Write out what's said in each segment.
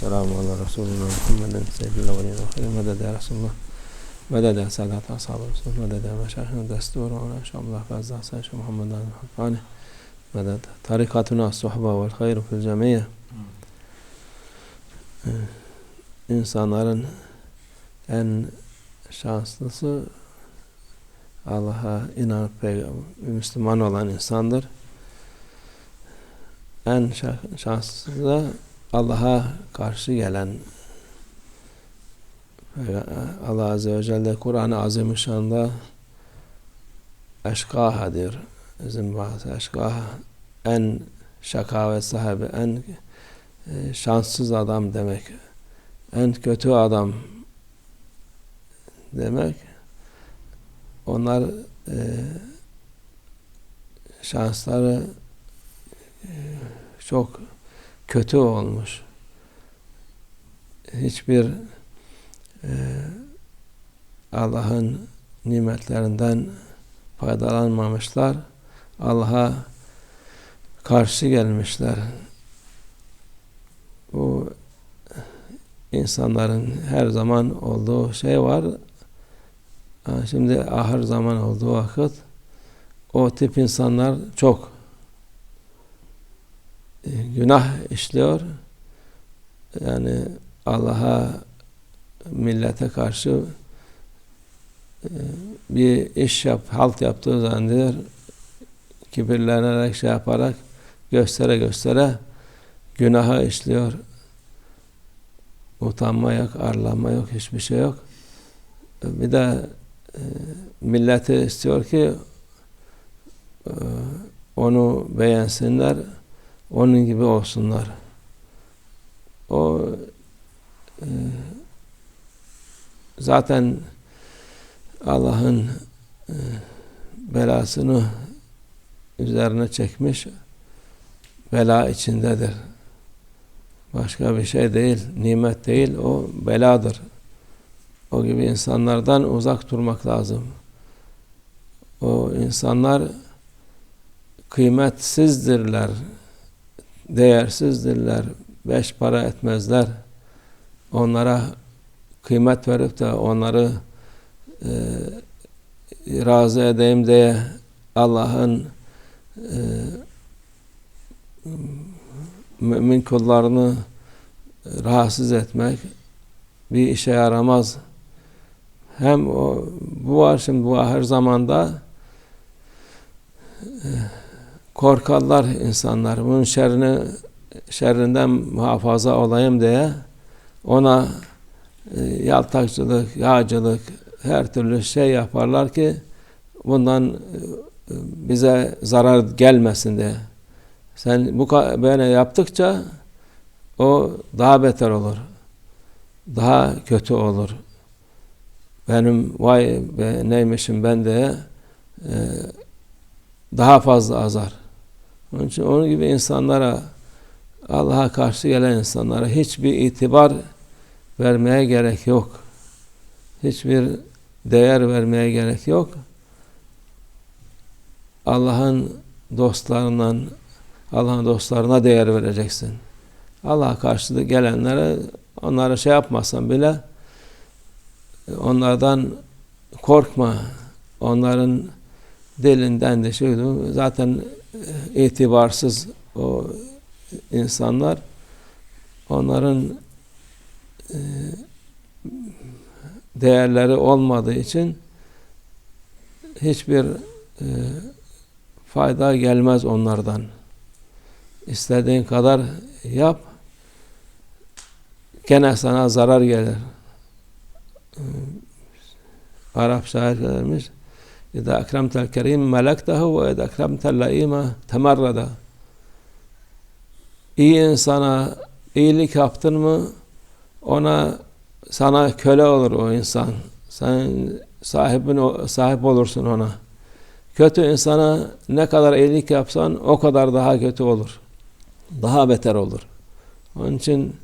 Selamun ala Resulüne Muhammedin seyyidil evvelin ve hayri medede Resulullah medede saadet ashab-ı Resulullah medede meşahine desturu ala şamlah fezza sen şu Muhammeden hakkani medede tarikatuna sohba vel hayru fil cemiyye insanların en şanslısı Allah'a inanıp Müslüman olan insandır. En şanslısı da Allah'a karşı gelen Allah Azze ve Celle Kur'an-ı Azimüşşan'da eşkaha diyor. Bizim bazı eşkaha en şakavet sahibi, en şanssız adam demek. En kötü adam demek. Onlar e, şansları e, çok kötü olmuş. Hiçbir e, Allah'ın nimetlerinden faydalanmamışlar. Allah'a karşı gelmişler. Bu insanların her zaman olduğu şey var. Şimdi ahır zaman olduğu vakit o tip insanlar çok günah işliyor. Yani Allah'a millete karşı bir iş yap, halt yaptığı zaman kibirlenerek şey yaparak göstere göstere günaha işliyor. Utanma yok, arlanma yok, hiçbir şey yok. Bir de e, milleti istiyor ki e, onu beğensinler, onun gibi olsunlar. O e, zaten Allah'ın e, belasını üzerine çekmiş, bela içindedir. Başka bir şey değil, nimet değil, o beladır. O gibi insanlardan uzak durmak lazım. O insanlar kıymetsizdirler, değersizdirler, beş para etmezler. Onlara kıymet verip de onları e, razı edeyim diye Allah'ın e, mümin kullarını rahatsız etmek bir işe yaramaz. Hem o, bu var şimdi bu ahir zamanda e, korkarlar insanlar. Bunun şerrini şerrinden muhafaza olayım diye ona e, yaltakçılık, yağcılık, her türlü şey yaparlar ki bundan e, bize zarar gelmesin diye. Sen bu böyle yaptıkça o daha beter olur. Daha kötü olur. Benim vay be neymişim ben de e, daha fazla azar. Onun için onun gibi insanlara Allah'a karşı gelen insanlara hiçbir itibar vermeye gerek yok. Hiçbir değer vermeye gerek yok. Allah'ın dostlarından Allah'ın dostlarına değer vereceksin. Allah karşılığı gelenlere onlara şey yapmasan bile onlardan korkma. Onların dilinden de şuydu. Zaten itibarsız o insanlar onların e, değerleri olmadığı için hiçbir e, fayda gelmez onlardan. İstediğin kadar yap gene sana zarar gelir. Arap şair demiş Ekremtel kerim melektehu ve izâ ekremtel laîme temerreda İyi insana iyilik yaptın mı ona sana köle olur o insan. Sen sahibin sahip olursun ona. Kötü insana ne kadar iyilik yapsan o kadar daha kötü olur. Daha beter olur. Onun için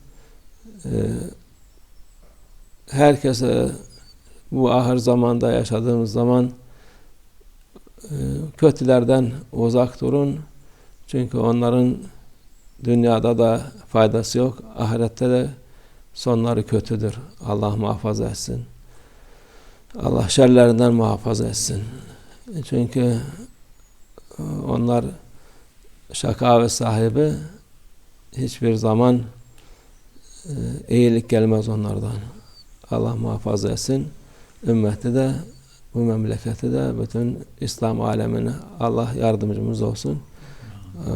e, herkese bu ahir zamanda yaşadığımız zaman kötülerden uzak durun. Çünkü onların dünyada da faydası yok. Ahirette de sonları kötüdür. Allah muhafaza etsin. Allah şerlerinden muhafaza etsin. Çünkü e, onlar şaka ve sahibi hiçbir zaman e, iyilik gelmez onlardan. Allah muhafaza etsin. Ümmeti de bu memleketi de bütün İslam alemine Allah yardımcımız olsun. E,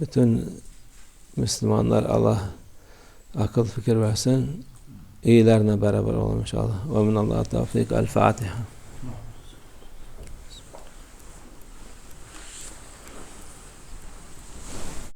Bütün Müslümanlar Allah akıl fikir versin. İyilerine beraber olalım inşallah. Ve minallah tevfik. El Fatiha.